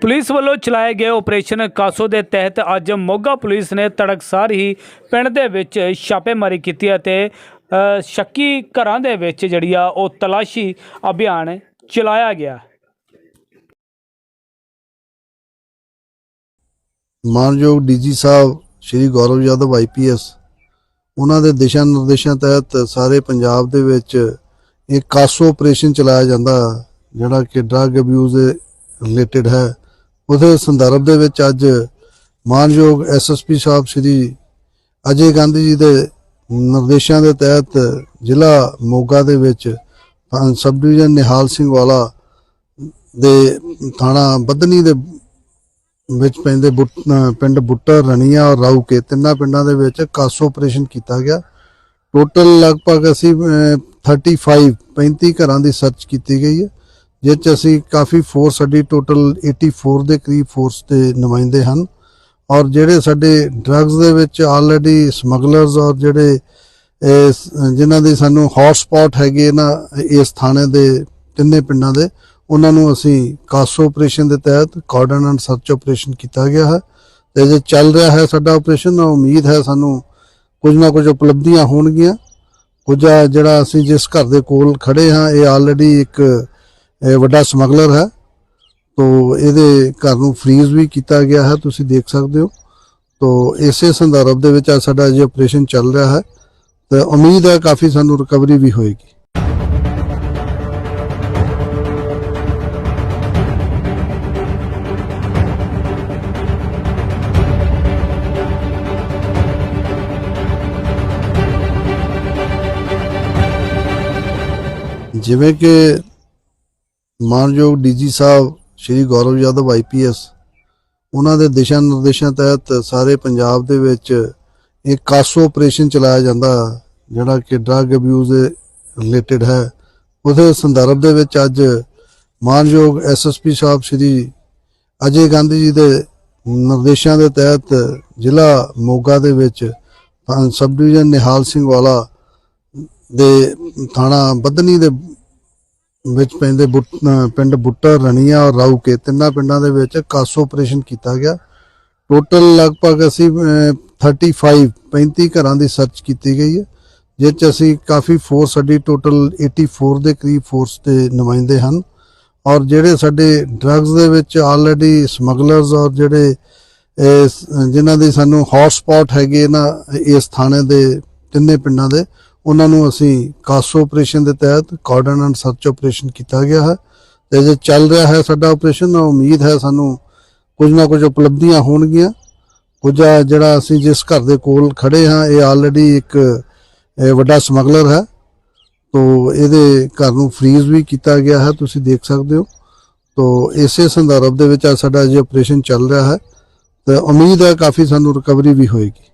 Police ਵੱਲੋਂ ਚਲਾਏ ਗਏ ਆਪਰੇਸ਼ਨ ਕਾਸੋ ਦੇ ਤਹਿਤ ਅੱਜ ਮੋਗਾ ਪੁਲਿਸ ਨੇ ਤੜਕਸਾਰ ਹੀ ਪਿੰਡ ਦੇ ਵਿੱਚ ਛਾਪੇਮਾਰੀ ਕੀਤੀ ਅਤੇ ਅ, ਸ਼ੱਕੀ ਘਰਾਂ ਦੇ ਵਿੱਚ ਜਿਹੜੀ ਆ ਉਹ ਤਲਾਸ਼ੀ ਅਭਿਆਨ ਚਲਾਇਆ ਗਿਆ। ਮਾਨਯੋਗ ਡੀਜੀ ਸਾਹਿਬ ਸ਼੍ਰੀ ਗੌਰਵ ਯਾਦਵ ਆਈਪੀਐਸ ਉਹਨਾਂ ਦੇ ਦਿਸ਼ਾ ਨਿਰਦੇਸ਼ਾਂ ਤਹਿਤ ਸਾਰੇ ਪੰਜਾਬ ਦੇ ਵਿੱਚ ਇੱਕ ਕਾਸੋ ਆਪਰੇਸ਼ਨ ਚਲਾਇਆ ਜਾਂਦਾ ਜਿਹੜਾ ਕਿ ਡਰੱਗ ਅਬਿਊਜ਼ ਰਿਲੇਟਡ ਹੈ। ਉਹਦੇ ਸੰਦਰਭ ਦੇ ਵਿੱਚ ਅੱਜ ਮਾਨਯੋਗ ਐਸਐਸਪੀ ਸਾਹਿਬ ਸ਼੍ਰੀ ਅਜੇ ਗਾਂਧੀ ਜੀ ਦੇ ਨਿਰਦੇਸ਼ਾਂ ਦੇ ਤਹਿਤ ਜ਼ਿਲ੍ਹਾ ਮੋਗਾ ਦੇ ਵਿੱਚ ਸਬ ਡਿਵੀਜ਼ਨ ਨਿਹਾਲ ਸਿੰਘ ਵਾਲਾ ਦੇ ਥਾਣਾ ਬੱਧਨੀ ਦੇ ਵਿੱਚ ਪੈਂਦੇ ਬੁੱਟ- ਪਿੰਡ ਬੁੱਟਰ ਰਣੀਆਂ ਔਰ ਰਾਊਕੇ ਤਿੰਨਾਂ ਪਿੰਡਾਂ ਦੇ ਵਿੱਚ ਕਾਸੋ ਆਪਰੇਸ਼ਨ ਕੀਤਾ ਗਿਆ। ਟੋਟਲ ਲਗਭਗ ਅਸੀਂ ਅਹ, 35 35 ਘਰਾਂ ਦੀ ਸਰਚ ਕੀਤੀ ਗਈ ਹੈ। ਜਿਸ 'ਚ ਅਸੀਂ ਕਾਫੀ ਫੋਰਸ ਸਾਡੀ ਟੋਟਲ 84 ਦੇ ਕਰੀਬ ਫੋਰਸ ਦੇ ਨੁਮਾਇੰਦੇ ਹਨ। ਔਰ ਜਿਹੜੇ ਸਾਡੇ ਡਰੱਗਸ ਦੇ ਵਿੱਚ ਆਲਰੇਡੀ ਸਮਗਲਰਸ ਔਰ ਜਿਹੜੇ ਇਸ ਜਿਨ੍ਹਾਂ ਦੇ ਸਾਨੂੰ ਹੌਟ ਸਪੌਟ ਹੈਗੇ ਨਾ ਇਸ ਥਾਣੇ ਦੇ ਤਿੰਨੇ ਪਿੰਡਾਂ ਦੇ, ਉਹਨਾਂ ਨੂੰ ਅਸੀਂ ਕਾਸੋ ਆਪਰੇਸ਼ਨ ਦੇ ਤਹਿਤ ਕਾਰਡਨ ਐਂਡ ਸਰਚ ਆਪਰੇਸ਼ਨ ਕੀਤਾ ਗਿਆ ਹੈ। ਤੇ ਜੇ ਚੱਲ ਰਿਹਾ ਹੈ ਸਾਡਾ ਆਪਰੇਸ਼ਨ ਉਮੀਦ ਹੈ ਸਾਨੂੰ ਕੁਝ ਨਾ ਕੁਝ ਉਪਲਬਧੀਆਂ ਹੋਣਗੀਆਂ। ਕੁਝ ਜਿਹੜਾ ਅਸੀਂ ਜਿਸ ਘਰ ਦੇ ਕੋਲ ਖੜੇ ਹਾਂ, ਇਹ ਆਲਰੇਡੀ ਇੱਕ ਇਹ ਵੱਡਾ ਸਮਗਲਰ ਹੈ। ਤੋ ਇਹਦੇ ਘਰ ਨੂੰ ਫ੍ਰੀਜ਼ ਵੀ ਕੀਤਾ ਗਿਆ ਹੈ, ਤੁਸੀਂ ਦੇਖ ਸਕਦੇ ਹੋ। ਤੋ ਇਸੇ ਸੰਦਰਭ ਦੇ ਵਿੱਚ ਅੱਜ ਸਾਡਾ ਅਜੇ ਆਪਰੇਸ਼ਨ ਚੱਲ ਰਿਹਾ ਹੈ। ਤੇ ਉਮੀਦ ਹੈ ਕਾਫੀ ਸਾਨੂੰ ਰਿਕਵਰੀ ਵੀ ਹੋਏਗੀ। ਜਿਵੇਂ ਕਿ ਮਾਨਯੋਗ ਡੀਜੀ ਸਾਹਿਬ, ਸ਼੍ਰੀ ਗੌਰਵ ਯਾਦਵ ਆਈਪੀਐਸ ਉਹਨਾਂ ਦੇ ਦਿਸ਼ਾ ਨਿਰਦੇਸ਼ਾਂ ਤਹਿਤ ਸਾਰੇ ਪੰਜਾਬ ਦੇ ਵਿੱਚ ਇਹ ਕਾਸੋ ਆਪਰੇਸ਼ਨ ਚਲਾਇਆ ਜਾਂਦਾ, ਜਿਹੜਾ ਕਿ ਡਰੱਗ ਅਬਿਊਜ਼ ਦੇ ਰਿਲੇਟਡ ਹੈ। ਉਹਦੇ ਸੰਦਰਭ ਦੇ ਵਿੱਚ ਅੱਜ ਮਾਨਯੋਗ ਐਸਐਸਪੀ ਸਾਹਿਬ, ਸ਼੍ਰੀ ਅਜੇ ਗਾਂਧੀ ਜੀ ਦੇ ਨਿਰਦੇਸ਼ਾਂ ਦੇ ਤਹਿਤ ਜ਼ਿਲ੍ਹਾ ਮੋਗਾ ਦੇ ਵਿੱਚ ਸਬ ਡਿਵੀਜ਼ਨ ਨਿਹਾਲ ਸਿੰਘ ਵਾਲਾ ਦੇ ਥਾਣਾ ਬੱਧਨੀ ਦੇ ਵਿੱਚ ਪੈਂਦੇ ਬੁੱਟ- ਪਿੰਡ ਬੁੱਟਰ ਰਣੀਆਂ ਔਰ ਰਾਊਕੇ ਤਿੰਨਾਂ ਪਿੰਡਾਂ ਦੇ ਵਿੱਚ ਕਾਸੋ ਆਪਰੇਸ਼ਨ ਕੀਤਾ ਗਿਆ। ਟੋਟਲ ਲਗਭਗ ਅਸੀਂ ਅਹ, 35 35 ਘਰਾਂ ਦੀ ਸਰਚ ਕੀਤੀ ਗਈ ਹੈ ਜਿਸ 'ਚ ਅਸੀਂ ਕਾਫੀ ਫੋਰਸ ਸਾਡੀ ਟੋਟਲ 84 ਦੇ ਕਰੀਬ ਫੋਰਸ ਦੇ ਨੁਮਾਇੰਦੇ ਹਨ। ਔਰ ਜਿਹੜੇ ਸਾਡੇ ਡਰੱਗਸ ਦੇ ਵਿੱਚ ਆਲਰੇਡੀ ਸਮਗਲਰਸ ਔਰ ਜਿਹੜੇ ਇਸ ਜਿਨ੍ਹਾਂ ਦੇ ਸਾਨੂੰ ਹੌਟ ਸਪੌਟ ਹੈਗੇ ਨਾ ਇਸ ਥਾਣੇ ਦੇ ਤਿੰਨੇ ਪਿੰਡਾਂ ਦੇ ਉਹਨਾਂ ਨੂੰ ਅਸੀਂ ਕਾਸੋ ਆਪਰੇਸ਼ਨ ਦੇ ਤਹਿਤ ਕਾਰਡਨ ਐਂਡ ਸਰਚ ਆਪਰੇਸ਼ਨ ਕੀਤਾ ਗਿਆ ਹੈ। ਤੇ ਜੇ ਚੱਲ ਰਿਹਾ ਹੈ ਸਾਡਾ ਆਪਰੇਸ਼ਨ ਉਮੀਦ ਹੈ ਸਾਨੂੰ ਕੁਝ ਨਾ ਕੁਝ ਉਪਲਬਧੀਆਂ ਹੋਣਗੀਆਂ। ਕੁਝ ਜਿਹੜਾ ਅਸੀਂ ਜਿਸ ਘਰ ਦੇ ਕੋਲ ਖੜੇ ਹਾਂ, ਇਹ ਆਲਰੇਡੀ ਇੱਕ ਵੱਡਾ ਸਮਗਲਰ ਹੈ। ਤੋ ਇਹਦੇ ਘਰ ਨੂੰ ਫ੍ਰੀਜ਼ ਵੀ ਕੀਤਾ ਗਿਆ ਹੈ, ਤੁਸੀਂ ਦੇਖ ਸਕਦੇ ਹੋ। ਤੋ ਇਸੇ ਸੰਦਰਭ ਦੇ ਵਿੱਚ ਅੱਜ ਸਾਡਾ ਜੇ ਆਪਰੇਸ਼ਨ ਚੱਲ ਰਿਹਾ ਹੈ। ਤੇ ਉਮੀਦ ਹੈ ਕਾਫੀ ਸਾਨੂੰ ਰਿਕਵਰੀ ਵੀ ਹੋਏਗੀ।